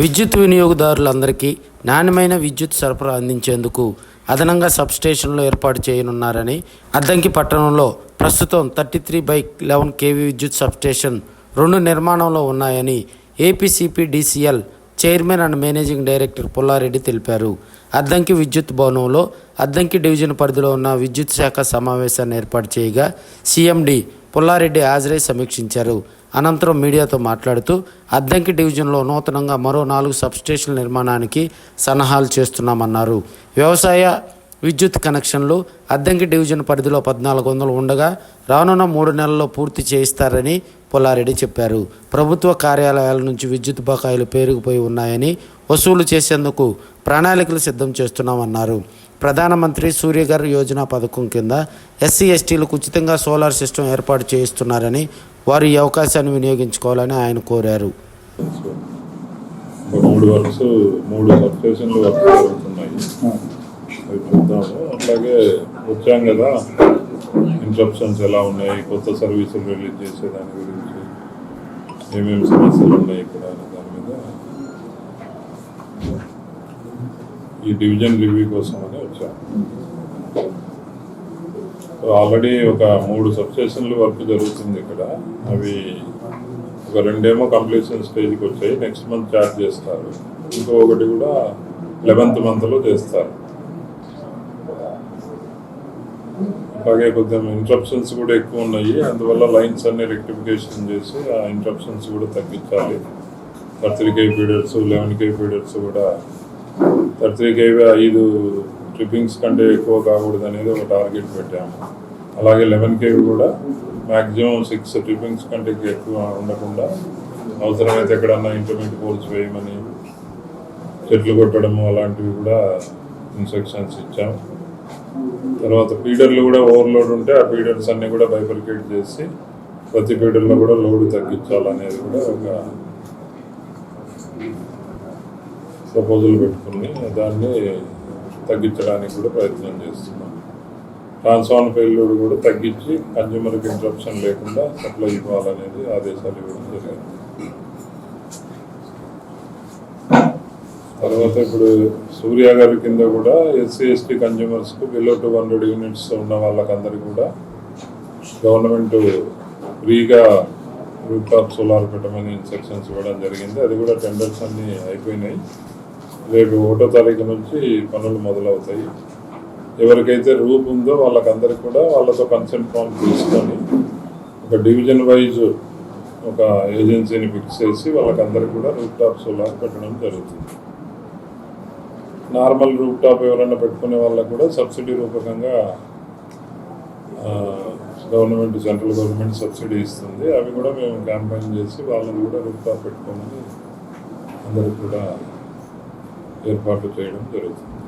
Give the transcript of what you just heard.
విద్యుత్ వినియోగదారులందరికీ నాణ్యమైన విద్యుత్ సరఫరా అందించేందుకు అదనంగా సబ్స్టేషన్లు ఏర్పాటు చేయనున్నారని అద్దంకి పట్టణంలో ప్రస్తుతం thirty three by eleven KV విద్యుత్ సబ్స్టేషన్ రెండు నిర్మాణంలో ఉన్నాయని APCP DCL chairman and managing director Pullareddy తెలిపారు. అద్దంకి విద్యుత్ భవనంలో అద్దంకి డివిజన్ పరిధిలో ఉన్న విద్యుత్ శాఖ సమావేశాన్ని ఏర్పాటు చేయగా సీఎండి పుల్లారెడ్డి హాజరై సమీక్షించారు. అనంతరం మీడియాతో మాట్లాడుతూ అద్దంకి డివిజన్లో నూతనంగా మరో నాలుగు సబ్స్టేషన్ల నిర్మాణానికి సన్నాహాలు చేస్తున్నామన్నారు. వ్యవసాయ విద్యుత్ కనెక్షన్లు అద్దంకి డివిజన్ పరిధిలో పద్నాలుగు వందలు ఉండగా రానున్న మూడు నెలల్లో పూర్తి చేయిస్తారని పుల్లారెడ్డి చెప్పారు. ప్రభుత్వ కార్యాలయాల నుంచి విద్యుత్ బకాయిలు పేరుకుపోయి ఉన్నాయని వసూలు చేసేందుకు ప్రణాళికలు సిద్ధం చేస్తున్నామన్నారు. ప్రధానమంత్రి సూర్యఘర్ యోజన పథకం కింద ఎస్సీ ఎస్టీలకు ఉచితంగా సోలార్ సిస్టమ్ ఏర్పాటు చేయిస్తున్నారని వారు ఈ అవకాశాన్ని వినియోగించుకోవాలని ఆయన కోరారు. మూడు వర్క్స్ మూడు సబ్స్టేషన్లు వర్క్స్ జరుగుతున్నాయి. అవి చూద్దాము. అట్లాగే వచ్చాం కదా ఇంట్రప్షన్స్ ఎలా ఉన్నాయి కొత్త సర్వీసులు రిలీజ్ చేసే దాని గురించి ఏమేమి సమస్యలు ఉన్నాయి ఇక్కడ అనే దాని మీద ఈ డివిజన్ రివ్యూ కోసం అని వచ్చాం ఆల్రెడీ ఒక మూడు సబ్స్టేషన్లు వర్క్ జరుగుతుంది ఇక్కడ. అవి ఒక రెండేమో కంప్లీషన్ స్టేజ్కి వచ్చాయి. నెక్స్ట్ మంత్ చార్జ్ చేస్తారు. ఇంకొకటి కూడా లెవెన్త్ మంత్లో చేస్తారు. అలాగే కొంచెం ఇంట్రప్షన్స్ కూడా ఎక్కువ ఉన్నాయి. అందువల్ల లైన్స్ అన్ని రెక్టిఫికేషన్ చేసి ఆ ఇంట్రప్షన్స్ కూడా తగ్గించాలి. Thirty K feeders eleven K feeders కూడా. థర్టీ కే ఐదు ట్రిప్పింగ్స్ కంటే ఎక్కువ కాకూడదు అనేది ఒక టార్గెట్ పెట్టాము. అలాగే లెవెన్ కే కూడా మ్యాక్సిమం సిక్స్ ట్రిప్పింగ్స్ కంటే ఎక్కువ ఉండకుండా అవసరమైతే ఎక్కడన్నా ఇంటర్మీడియట్ పోల్స్ వేయమని చెట్లు కొట్టడము అలాంటివి కూడా ఇన్స్ట్రక్షన్స్ ఇచ్చాం. తర్వాత ఫీడర్లు కూడా ఓవర్లోడ్ ఉంటే ఆ ఫీడర్స్ అన్నీ కూడా బైఫర్కేట్ చేసి ప్రతి ఫీడర్లో కూడా లోడ్ తగ్గించాలనేది కూడా ఒక ప్రపోజల్ పెట్టుకుని దాన్ని తగ్గించడానికి కూడా ప్రయత్నం చేస్తున్నాం. ట్రాన్స్ఫార్మర్ ఫెయిల్యూర్ కూడా తగ్గించి కన్జ్యూమర్కి ఇంట్రప్షన్ లేకుండా సప్లై ఇవ్వాలనేది ఆదేశాలు ఇవ్వడం జరిగింది. తర్వాత ఇప్పుడు సూర్య గారి కింద కూడా ఎస్సీ ఎస్టీ కన్జ్యూమర్స్కు బిలో టూ హండ్రెడ్ యూనిట్స్ ఉన్న వాళ్ళకందరికీ కూడా గవర్నమెంట్ ఫ్రీగా రూప్ టాప్ సోలార్ పెట్టమని ఇన్స్ట్రక్షన్స్ ఇవ్వడం జరిగింది. అది కూడా టెండర్స్ అన్నీ అయిపోయినాయి. రేపు ఒకటో తారీఖు నుంచి పనులు మొదలవుతాయి. ఎవరికైతే రూప్ ఉందో వాళ్ళకందరికీ కూడా వాళ్ళతో కన్సెంట్ ఫామ్ తీసుకొని ఒక డివిజన్ వైజ్ ఒక ఏజెన్సీని ఫిక్స్ చేసి వాళ్ళకందరికీ కూడా రూప్ టాప్ సోలార్ పెట్టడం జరుగుతుంది. నార్మల్ రూప్ టాప్ ఎవరైనా పెట్టుకునే వాళ్ళకు కూడా సబ్సిడీ రూపకంగా గవర్నమెంట్ సెంట్రల్ గవర్నమెంట్ సబ్సిడీ ఇస్తుంది. అవి కూడా మేము క్యాంపెయిన్ చేసి వాళ్ళని కూడా రూప్ టాప్ పెట్టుకోమని అందరికి కూడా ఏర్పాటు చేయడం జరుగుతుంది.